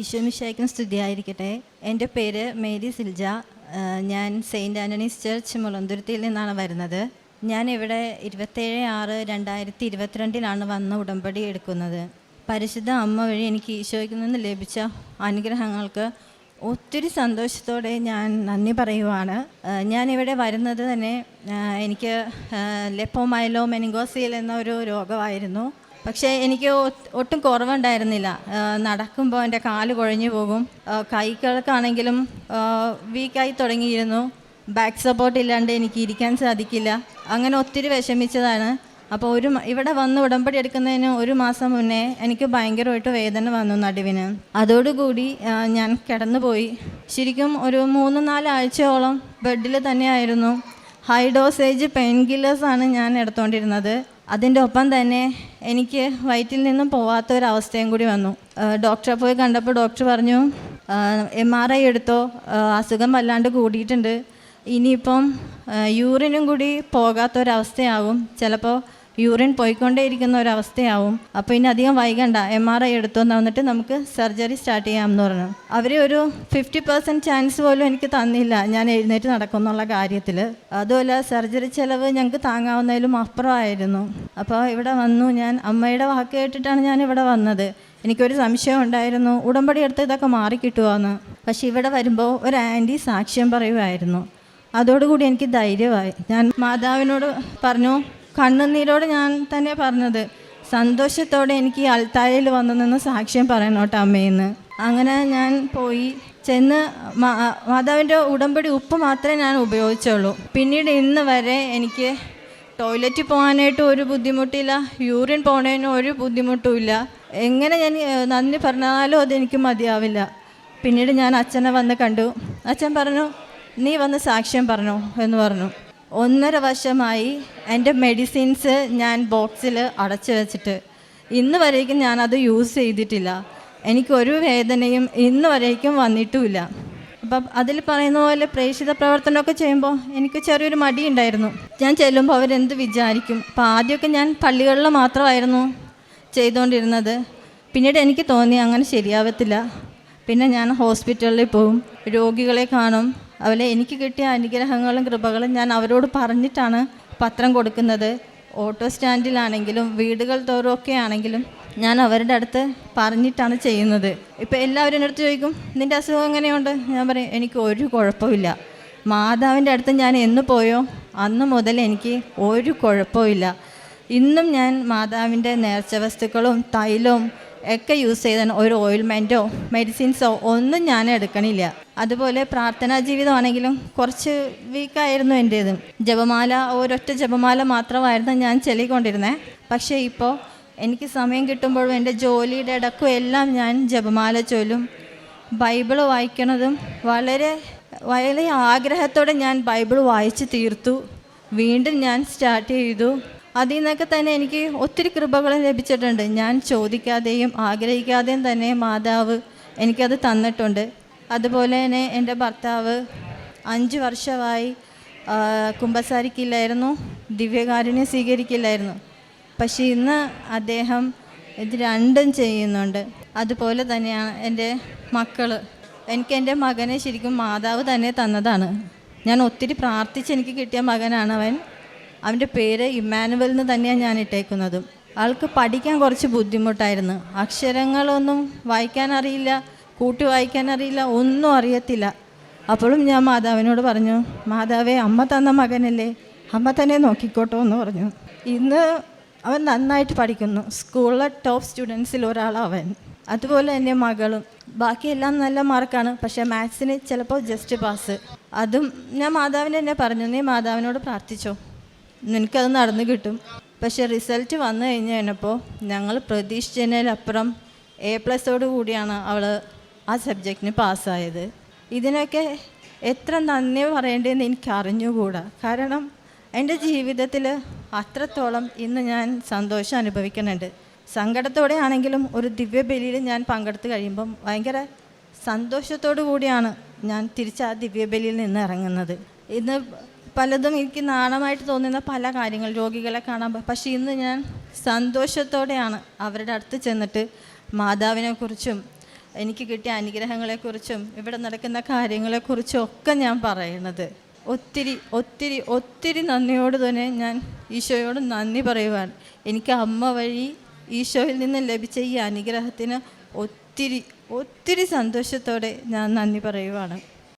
ഈശോമിശായ്ക്കും സ്തുതിയായിരിക്കട്ടെ. എന്റെ പേര് മേരി സിൽജ. ഞാൻ സെയിന്റ് ആന്റണീസ് ചർച്ച് മുളന്തുരുത്തിയിൽ നിന്നാണ് വരുന്നത്. ഞാൻ ഇവിടെ ഇരുപത്തേഴ് ആറ് രണ്ടായിരത്തി ഇരുപത്തിരണ്ടിലാണ് വന്ന ഉടമ്പടി എടുക്കുന്നത്. പരിശുദ്ധ അമ്മ വഴി എനിക്ക് ഈശോയ്ക്ക് നിന്ന് ലഭിച്ച അനുഗ്രഹങ്ങൾക്ക് ഒത്തിരി സന്തോഷത്തോടെ ഞാൻ നന്ദി പറയുവാണ്. ഞാനിവിടെ വരുന്നത് തന്നെ എനിക്ക് ലെപ്പോമൈലോ മെനിങ്കോസിയൽ എന്നൊരു രോഗമായിരുന്നു. പക്ഷേ എനിക്ക് ഒട്ടും കുറവുണ്ടായിരുന്നില്ല. നടക്കുമ്പോൾ എന്റെ കാൽ കുഴഞ്ഞു പോകും. കൈകൾക്കാണെങ്കിലും വീക്കായി തുടങ്ങിയിരുന്നു. ബാക്ക് സപ്പോർട്ട് ഇല്ലാണ്ട് എനിക്ക് ഇരിക്കാൻ സാധിക്കില്ല. അങ്ങനെ ഒത്തിരി വിഷമിച്ചതാണ്. അപ്പോൾ ഒരു ഇവിടെ വന്ന് ഉടമ്പടി എടുക്കുന്നതിന് ഒരു മാസം മുന്നേ എനിക്ക് ഭയങ്കരമായിട്ട് വേദന വന്നു നടുവിന്. അതോടുകൂടി ഞാൻ കിടന്നുപോയി. ശരിക്കും ഒരു മൂന്ന് നാല് ആഴ്ചയോളം ബെഡിൽ തന്നെയായിരുന്നു. ഹൈ ഡോസേജ് പെയിൻ കില്ലേഴ്സാണ് ഞാൻ എടുത്തുകൊണ്ടിരുന്നത് അതിന്റെ ഒപ്പം തന്നെ എനിക്ക് വയറ്റിൽ നിന്നും പോവാത്ത ഒരു അവസ്ഥയും കൂടി വന്നു. ഡോക്ടറെ പോയി കണ്ടപ്പോൾ ഡോക്ടർ പറഞ്ഞു എം ആർ ഐ എടുത്തോ അസുഖം വല്ലാണ്ട് കൂടിയിട്ടുണ്ട്. ഇനിയിപ്പം യൂറിനും കൂടി പോകാത്തൊരവസ്ഥയാകും ചിലപ്പോൾ യൂറിൻ പോയിക്കൊണ്ടേയിരിക്കുന്ന ഒരവസ്ഥയാവും അപ്പോൾ ഇനി അധികം വൈകണ്ട. എം ആർ ഐ എടുത്തോന്ന് വന്നിട്ട് നമുക്ക് സർജറി സ്റ്റാർട്ട് ചെയ്യാം എന്ന് പറഞ്ഞു. അവർ ഒരു ഫിഫ്റ്റി പെർസെന്റ് ചാൻസ് പോലും എനിക്ക് തന്നില്ല. ഞാൻ എഴുന്നേറ്റ് നടക്കുമെന്നുള്ള കാര്യത്തിൽ അതുമല്ല സർജറി ചിലവ് ഞങ്ങൾക്ക് താങ്ങാവുന്നതിലും അപ്പുറമായിരുന്നു. അപ്പോൾ ഇവിടെ വന്നു. ഞാൻ അമ്മയുടെ വാക്ക് കേട്ടിട്ടാണ് ഞാൻ ഇവിടെ വന്നത്. എനിക്കൊരു സംശയം ഉണ്ടായിരുന്നു. ഉടമ്പടി എടുത്ത് ഇതൊക്കെ മാറിക്കിട്ടുമോയെന്ന് പക്ഷേ ഇവിടെ വരുമ്പോൾ ഒരു ആന്റി സാക്ഷ്യം പറയുമായിരുന്നു അതോടുകൂടി എനിക്ക് ധൈര്യമായി. ഞാൻ മാതാവിനോട് പറഞ്ഞു കണ്ണുനീരോട് ഞാൻ തന്നെ പറഞ്ഞത് സന്തോഷത്തോടെ എനിക്ക് ഈ അൾത്താരയിൽ വന്നു നിന്ന് സാക്ഷ്യം പറയണോട്ടോ അമ്മയെന്ന് അങ്ങനെ ഞാൻ പോയി ചെന്ന് മാതാവിന്റെ ഉടമ്പടി ഉപ്പ് മാത്രമേ ഞാൻ ഉപയോഗിച്ചുള്ളൂ. പിന്നീട് ഇന്ന് വരെ എനിക്ക് ടോയ്ലറ്റിൽ പോകാനായിട്ട് ഒരു ബുദ്ധിമുട്ടില്ല യൂറിൻ പോണതിന് ഒരു ബുദ്ധിമുട്ടുമില്ല. എങ്ങനെ ഞാൻ നന്ദി പറഞ്ഞാലും അതെനിക്ക് മതിയാവില്ല. പിന്നീട് ഞാൻ അച്ഛനെ വന്ന് കണ്ടു. അച്ഛൻ പറഞ്ഞു നീ വന്ന് സാക്ഷ്യം പറഞ്ഞു എന്ന് പറഞ്ഞു. ഒന്നര വർഷമായി എന്റെ മെഡിസിൻസ് ഞാൻ ബോക്സിൽ അടച്ചു വെച്ചിട്ട്. ഇന്ന് വരേക്കും ഞാനത് യൂസ് ചെയ്തിട്ടില്ല. എനിക്കൊരു വേദനയും ഇന്ന് വരേക്കും വന്നിട്ടുമില്ല. അപ്പം അതിൽ പറയുന്ന പോലെ പ്രേക്ഷിത പ്രവർത്തനമൊക്കെ ചെയ്യുമ്പോൾ എനിക്ക് ചെറിയൊരു മടി ഉണ്ടായിരുന്നു. ഞാൻ ചെല്ലുമ്പോൾ അവരെന്ത് വിചാരിക്കും? അപ്പോൾ ആദ്യമൊക്കെ ഞാൻ പള്ളികളിൽ മാത്രമായിരുന്നു ചെയ്തുകൊണ്ടിരുന്നത്. പിന്നീട് എനിക്ക് തോന്നി അങ്ങനെ ശരിയാവത്തില്ല. പിന്നെ ഞാൻ ഹോസ്പിറ്റലിൽ പോവും. രോഗികളെ കാണും. അതുപോലെ എനിക്ക് കിട്ടിയ അനുഗ്രഹങ്ങളും കൃപകളും ഞാൻ അവരോട് പറഞ്ഞിട്ടാണ് പത്രം കൊടുക്കുന്നത്. ഓട്ടോ സ്റ്റാൻഡിലാണെങ്കിലും വീടുകൾ തോറൊക്കെ ആണെങ്കിലും ഞാൻ അവരുടെ അടുത്ത് പറഞ്ഞിട്ടാണ് ചെയ്യുന്നത്. ഇപ്പോൾ എല്ലാവരും എന്റെ അടുത്ത് ചോദിക്കും നിന്റെ അസുഖം എങ്ങനെയുണ്ട്? ഞാൻ പറയും എനിക്ക് ഒരു കുഴപ്പമില്ല. മാതാവിന്റെ അടുത്ത് ഞാൻ എന്ന് പോയോ? അന്ന് മുതൽ എനിക്ക് ഒരു കുഴപ്പമില്ല. ഇന്നും ഞാൻ മാതാവിന്റെ നേർച്ച വസ്തുക്കളും തൈലവും ഒക്കെ യൂസ് ചെയ്ത ഒരു ഓയിൽമെന്റോ മെഡിസിൻസോ ഒന്നും ഞാൻ എടുക്കണില്ല. അതുപോലെ പ്രാർത്ഥനാ ജീവിതമാണെങ്കിലും കുറച്ച് വീക്കായിരുന്നു എന്റേത് ജപമാല ഒരൊറ്റ ജപമാല മാത്രമായിരുന്നു ഞാൻ ചെല്ലിക്കൊണ്ടിരുന്നത് പക്ഷേ ഇപ്പോൾ എനിക്ക് സമയം കിട്ടുമ്പോഴും എന്റെ ജോലിയുടെ ഇടക്കും എല്ലാം ഞാൻ ജപമാല ചൊല്ലും ബൈബിൾ വായിക്കണതും വളരെ വളരെ ആഗ്രഹത്തോടെ ഞാൻ ബൈബിൾ വായിച്ച് തീർത്തു. വീണ്ടും ഞാൻ സ്റ്റാർട്ട് ചെയ്തു. അതിൽ നിന്നൊക്കെ തന്നെ എനിക്ക് ഒത്തിരി കൃപകൾ ലഭിച്ചിട്ടുണ്ട്. ഞാൻ ചോദിക്കാതെയും ആഗ്രഹിക്കാതെയും തന്നെ മാതാവ് എനിക്കത് തന്നിട്ടുണ്ട്. അതുപോലെ തന്നെ എന്റെ ഭർത്താവ് അഞ്ച് വർഷമായി കുമ്പസാരിക്കില്ലായിരുന്നു ദിവ്യകാരുണ്യം സ്വീകരിക്കില്ലായിരുന്നു. പക്ഷേ ഇന്ന് അദ്ദേഹം ഇത് രണ്ടും ചെയ്യുന്നുണ്ട്. അതുപോലെ തന്നെയാണ് എന്റെ മക്കൾ എനിക്ക് എന്റെ മകനെ ശരിക്കും മാതാവ് തന്നെ തന്നതാണ്. ഞാൻ ഒത്തിരി പ്രാർത്ഥിച്ച് എനിക്ക് കിട്ടിയ മകനാണ് അവൻ. അവന്റെ പേര് ഇമ്മാനുവൽ എന്ന് തന്നെയാണ് ഞാൻ ഇട്ടേക്കുന്നത്. ആൾക്ക് പഠിക്കാൻ കുറച്ച് ബുദ്ധിമുട്ടായിരുന്നു. അക്ഷരങ്ങളൊന്നും വായിക്കാൻ അറിയില്ല കൂട്ടി വായിക്കാൻ അറിയില്ല ഒന്നും അറിയത്തില്ല. അപ്പോഴും ഞാൻ മാതാവിനോട് പറഞ്ഞു മാതാവേ അമ്മ തന്ന മകനല്ലേ? അമ്മ തന്നെ നോക്കിക്കോട്ടോ എന്ന് പറഞ്ഞു. ഇന്ന് അവൻ നന്നായിട്ട് പഠിക്കുന്നു. സ്കൂളിലെ ടോപ്പ് സ്റ്റുഡൻസിൽ ഒരാളവൻ അതുപോലെ തന്നെ മകളും. ബാക്കിയെല്ലാം നല്ല മാർക്കാണ്. പക്ഷേ മാത്സിന് ചിലപ്പോൾ ജസ്റ്റ് പാസ്. അതും ഞാൻ മാതാവിന് തന്നെ പറഞ്ഞു നീ മാതാവിനോട് പ്രാർത്ഥിച്ചോ? നിനക്കത് നടന്നു കിട്ടും. പക്ഷേ റിസൾട്ട് വന്നു കഴിഞ്ഞ് കഴിഞ്ഞപ്പോൾ ഞങ്ങൾ പ്രതീക്ഷിച്ചതിനപ്പുറം എ പ്ലസോട് കൂടിയാണ് അവൾ ആ സബ്ജക്റ്റിന് പാസ്സായത് ഇതിനൊക്കെ എത്ര നന്ദി പറയേണ്ടതെന്ന് എനിക്ക് അറിഞ്ഞുകൂടാ. കാരണം എന്റെ ജീവിതത്തിൽ അത്രത്തോളം ഇന്ന് ഞാൻ സന്തോഷം അനുഭവിക്കുന്നുണ്ട്. സങ്കടത്തോടെ ആണെങ്കിലും ഒരു ദിവ്യബലിയിൽ ഞാൻ പങ്കെടുത്ത് കഴിയുമ്പം ഭയങ്കര സന്തോഷത്തോടു കൂടിയാണ് ഞാൻ തിരിച്ച് ആ ദിവ്യബലിയിൽ നിന്ന് ഇറങ്ങുന്നത്. ഇന്ന് പലതും എനിക്ക് നാണമായിട്ട് തോന്നുന്ന പല കാര്യങ്ങൾ രോഗികളെ കാണാൻ പക്ഷെ ഇന്ന് ഞാൻ സന്തോഷത്തോടെയാണ് അവരുടെ അടുത്ത് ചെന്നിട്ട് മാതാവിനെക്കുറിച്ചും എനിക്ക് കിട്ടിയ അനുഗ്രഹങ്ങളെക്കുറിച്ചും ഇവിടെ നടക്കുന്ന കാര്യങ്ങളെക്കുറിച്ചും ഒക്കെ ഞാൻ പറയുന്നത്. ഒത്തിരി ഒത്തിരി ഒത്തിരി നന്ദിയോട് തന്നെ ഞാൻ ഈശോയോട് നന്ദി പറയുവാണ്. എനിക്ക് അമ്മ വഴി ഈശോയിൽ നിന്ന് ലഭിച്ച ഈ അനുഗ്രഹത്തിന് ഒത്തിരി ഒത്തിരി സന്തോഷത്തോടെ ഞാൻ നന്ദി പറയുവാണ്.